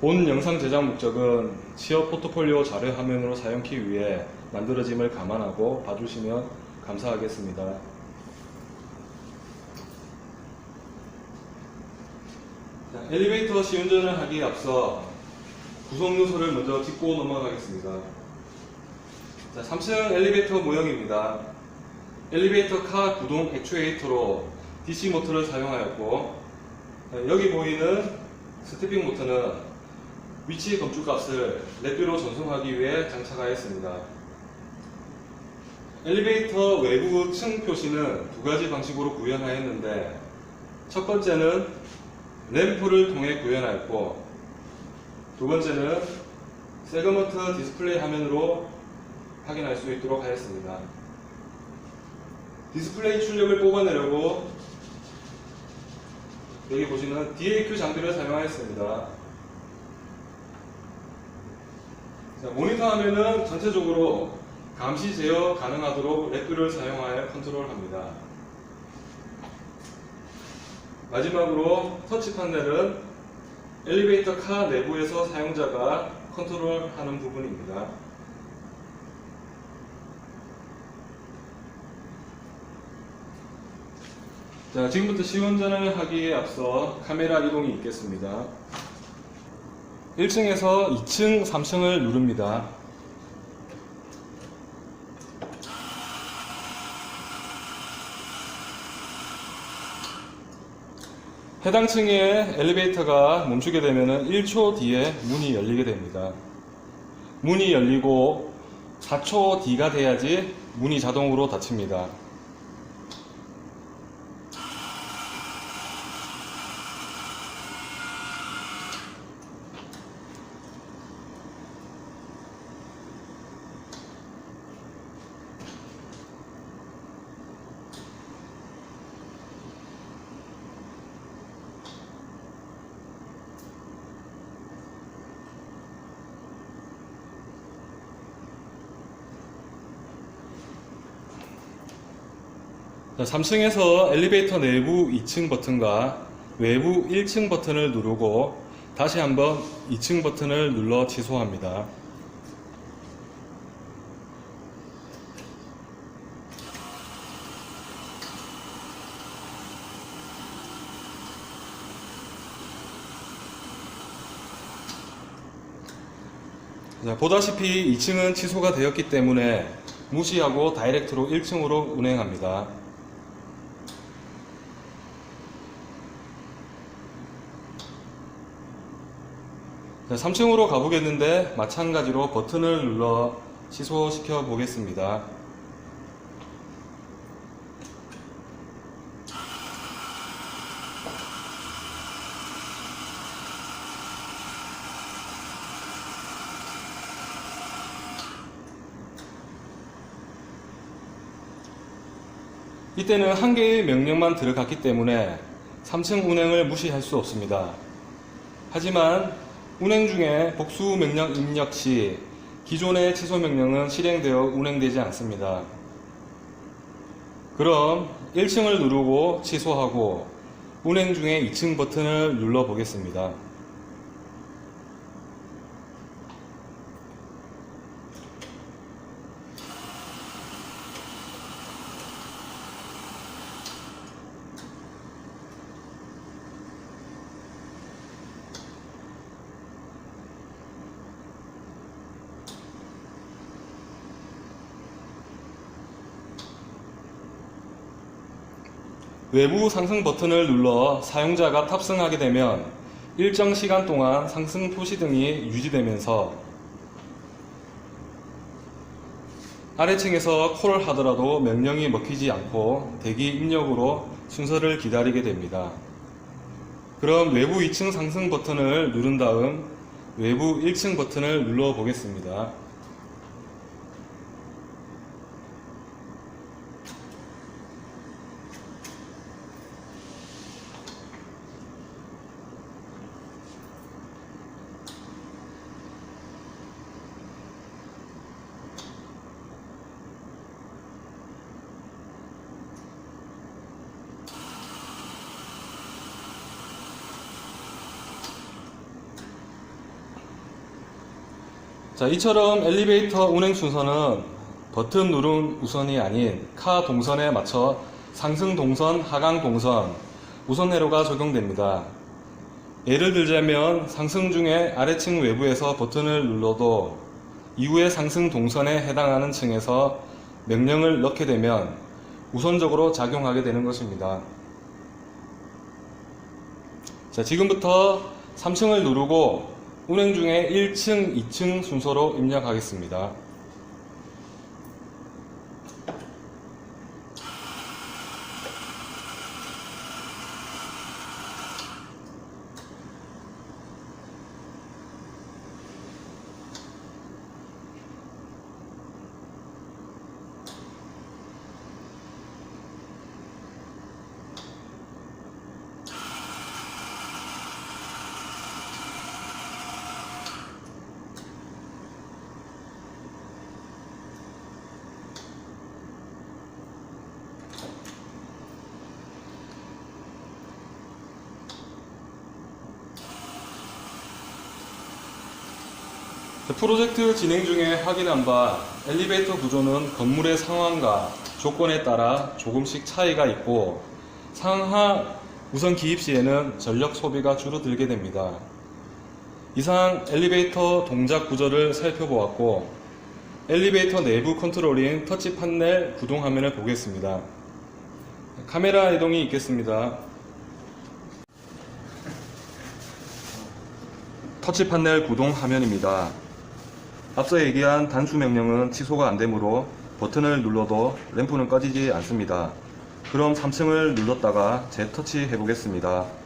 본 영상 제작 목적은 취업 포트폴리오 자료 화면으로 사용하기 위해 만들어짐을 감안하고 봐주시면 감사하겠습니다. 자, 엘리베이터 시운전을 하기에 앞서 구성 요소를 먼저 짚고 넘어가겠습니다. 자, 3층 엘리베이터 모형입니다. 엘리베이터 카 구동 액추에이터로 DC 모터를 사용하였고 자, 여기 보이는 스태핑 모터는 위치 검출 값을 렛뷰로 전송하기 위해 장착하였습니다. 엘리베이터 외부 층 표시는 두 가지 방식으로 구현하였는데 첫 번째는 램프를 통해 구현하였고 두 번째는 세그먼트 디스플레이 화면으로 확인할 수 있도록 하였습니다. 디스플레이 출력을 뽑아내려고 여기 보시는 DAQ 장비를 사용하였습니다. 자, 모니터 화면은 전체적으로 감시 제어 가능하도록 렉뷰를 사용하여 컨트롤합니다. 마지막으로 터치 판넬은 엘리베이터 카 내부에서 사용자가 컨트롤하는 부분입니다. 자, 지금부터 시운전을 하기에 앞서 카메라 이동이 있겠습니다. 1층에서 2층, 3층을 누릅니다. 해당 층의 엘리베이터가 멈추게 되면 1초 뒤에 문이 열리게 됩니다. 문이 열리고 4초 뒤가 돼야지 문이 자동으로 닫힙니다. 자, 3층에서 엘리베이터 내부 2층 버튼과 외부 1층 버튼을 누르고 다시 한번 2층 버튼을 눌러 취소합니다. 자, 보다시피 2층은 취소가 되었기 때문에 무시하고 다이렉트로 1층으로 운행합니다. 자, 3층으로 가보겠는데 마찬가지로 버튼을 눌러 취소시켜 보겠습니다. 이때는 한 개의 명령만 들어갔기 때문에 3층 운행을 무시할 수 없습니다. 하지만 운행 중에 복수 명령 입력 시 기존의 취소 명령은 실행되어 운행되지 않습니다. 그럼 1층을 누르고 취소하고 운행 중에 2층 버튼을 눌러 보겠습니다. 외부 상승 버튼을 눌러 사용자가 탑승하게 되면 일정 시간 동안 상승 표시 등이 유지되면서 아래층에서 콜을 하더라도 명령이 먹히지 않고 대기 입력으로 순서를 기다리게 됩니다. 그럼 외부 2층 상승 버튼을 누른 다음 외부 1층 버튼을 눌러 보겠습니다. 자, 이처럼 엘리베이터 운행 순서는 버튼 누른 우선이 아닌 카 동선에 맞춰 상승 동선, 하강 동선, 우선 회로가 적용됩니다. 예를 들자면 상승 중에 아래층 외부에서 버튼을 눌러도 이후에 상승 동선에 해당하는 층에서 명령을 넣게 되면 우선적으로 작용하게 되는 것입니다. 자, 지금부터 3층을 누르고 운행 중에 1층, 2층 순서로 입력하겠습니다. 프로젝트 진행 중에 확인한 바 엘리베이터 구조는 건물의 상황과 조건에 따라 조금씩 차이가 있고 상하 우선 기입 시에는 전력 소비가 줄어들게 됩니다. 이상 엘리베이터 동작 구조를 살펴보았고 엘리베이터 내부 컨트롤인 터치 판넬 구동 화면을 보겠습니다. 카메라 이동이 있겠습니다. 터치 판넬 구동 화면입니다. 앞서 얘기한 단수 명령은 취소가 안 되므로 버튼을 눌러도 램프는 꺼지지 않습니다. 그럼 3층을 눌렀다가 재터치 해보겠습니다.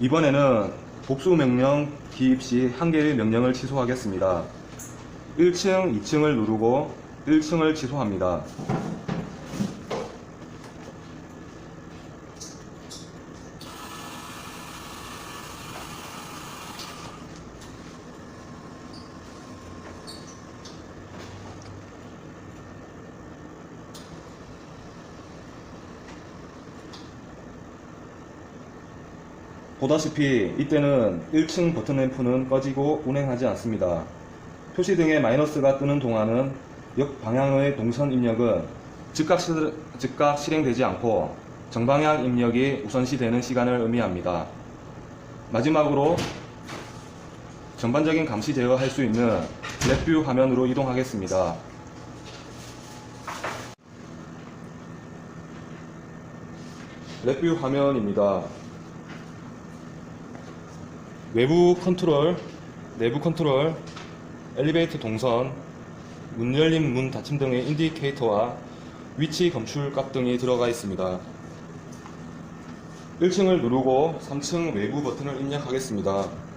이번에는 복수 명령 기입 시 한 개의 명령을 취소하겠습니다. 1층, 2층을 누르고 1층을 취소합니다. 보다시피 이때는 1층 버튼 램프는 꺼지고 운행하지 않습니다. 표시 등의 마이너스가 뜨는 동안은 역방향의 동선 입력은 즉각, 시, 즉각 실행되지 않고 정방향 입력이 우선시 되는 시간을 의미합니다. 마지막으로 전반적인 감시 제어할 수 있는 랩뷰 화면으로 이동하겠습니다. 랩뷰 화면입니다. 외부 컨트롤, 내부 컨트롤, 엘리베이터 동선, 문 열림, 문 닫힘 등의 인디케이터와 위치 검출각 등이 들어가 있습니다. 1층을 누르고 3층 외부 버튼을 입력하겠습니다.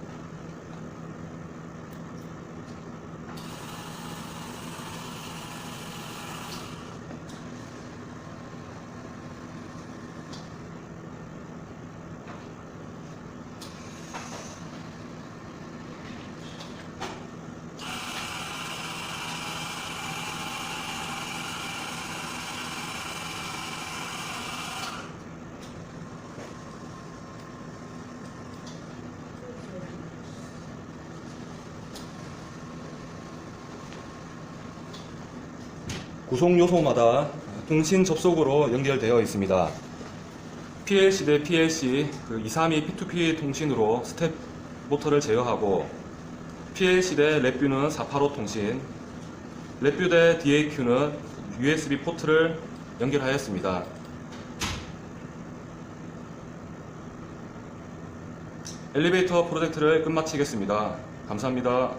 구성 요소마다 통신 접속으로 연결되어 있습니다. PLC 대 PLC, 그 232 P2P 통신으로 스텝 모터를 제어하고 PLC 대 랩뷰는 485 통신, 랩뷰 대 DAQ는 USB 포트를 연결하였습니다. 엘리베이터 프로젝트를 끝마치겠습니다. 감사합니다.